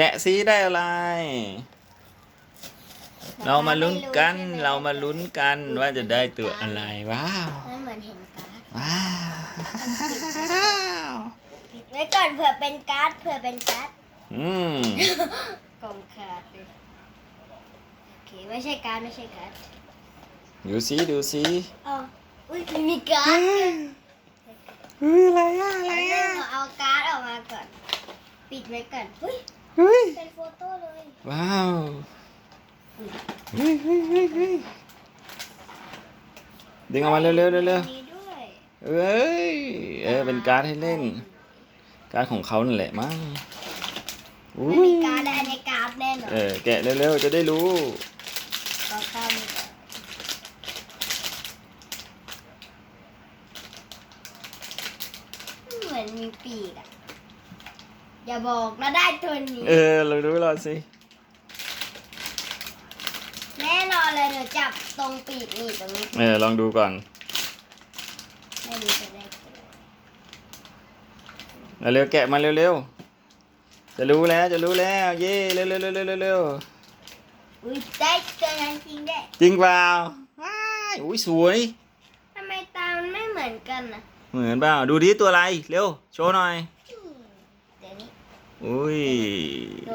แกะซีได้อะไร เรามาลุ้นกัน เรามาลุ้นกันว่าจะได้ตัวอะไร ว้าวมันเหมือนเห็นการ์ดว้าวปิดไว้ก่อนเผื่อเป็นการ์ดเผื่อเป็นการ์ดอืมกล่องขาดเลยโอเคไม่ใช่การ์ดไม่ใช่การ์ดดูสิดูสิอ๋ออุ้ยมีการ์ดเฮ้ยอะไรอะอะไรเริ่อะมเอาการ์ดออกมาก่อน ปิดไว้ก่อนเฮ้ย เฮ้ยเป็นโฟโต้เลยว้าวเฮ้ยเฮ้ยเฮ้ยเฮ้ยดึงออกมาเร็วเร็วเร็วเร็วมีด้วยเอ้ยเออเป็นการ์ดให้เล่น การ์ดของเขานั่นแหละมั้งอู้ไม่มีการ์ดและอันนี้การ์ดแน่นอนเออแกะเร็วๆจะได้รู้ก็ข้ามไปก่อนเหมือนมีปีกอะ อย่าบอกนะได้ตัวนี้ เออเรารู้เราสิ แน่นอนเลยหนูจับตรงปีกนี่ตรงนี้เออลองดูก่อนไม่รู้จะได้ตัวเร็วๆแกะมาเร็วๆ จะรู้แล้วจะรู้แล้ว เย่เร็วๆเร็วๆเร็วๆเร็วอุ้ยได้ตัวนั้นจริงด้วยๆจริงเปล่าว้ายอุ้ยสวย ทำไมตามันไม่เหมือนกันนะเหมือนเปล่าดูดิตัวอะไร เร็ว โชว์หน่อย 喂。